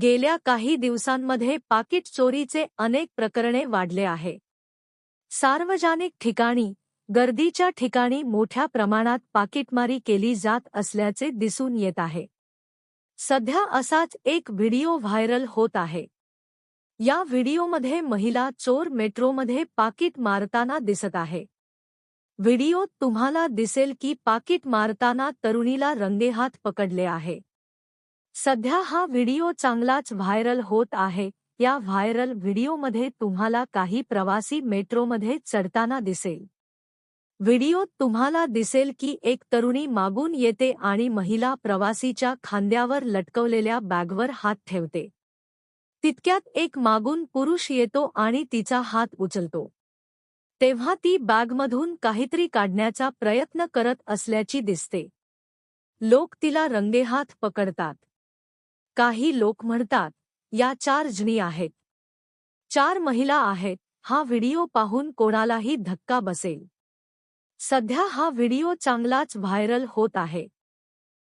गेल्या काही दिवसांमध्ये पाकिट चोरीचे अनेक प्रकरणे वाढले आहे. सार्वजनिक ठिकाणी गर्दीच्या ठिकाणी मोठ्या प्रमाणात पाकिटमारी केली जात असल्याचे दिसून येत आहे. सध्या असाच एक व्हिडिओ व्हायरल होत आहे. या व्हिडिओमध्ये महिला चोर मेट्रोमध्ये पाकिट मारताना दिसत आहे. व्हिडिओत तुम्हाला दिसेल की पाकिट मारताना तरुणीला रंगेहात पकडले आहे. सध्या हा व्हिडिओ चांगलाच व्हायरल होत आहे. या व्हायरल व्हिडिओमध्ये तुम्हाला काही प्रवासी मेट्रोमध्ये चढताना दिसेल. व्हिडिओत तुम्हाला दिसेल की एक तरुणी मागून येते आणि महिला प्रवासीच्या खांद्यावर लटकवलेल्या बॅगवर हात ठेवते. तितक्यात एक मागून पुरुष येतो आणि तिचा हात उचलतो. तेव्हा ती बॅगमधून काहीतरी काढण्याचा प्रयत्न करत असल्याची दिसते. लोक तिला रंगेहात पकडतात. काही लोक म्हणतात या चार जणी आहेत. चार महिला आहेत. हा व्हिडिओ पाहून कोणालाही धक्का बसेल. सध्या हा व्हिडिओ चांगलाच व्हायरल होत आहे.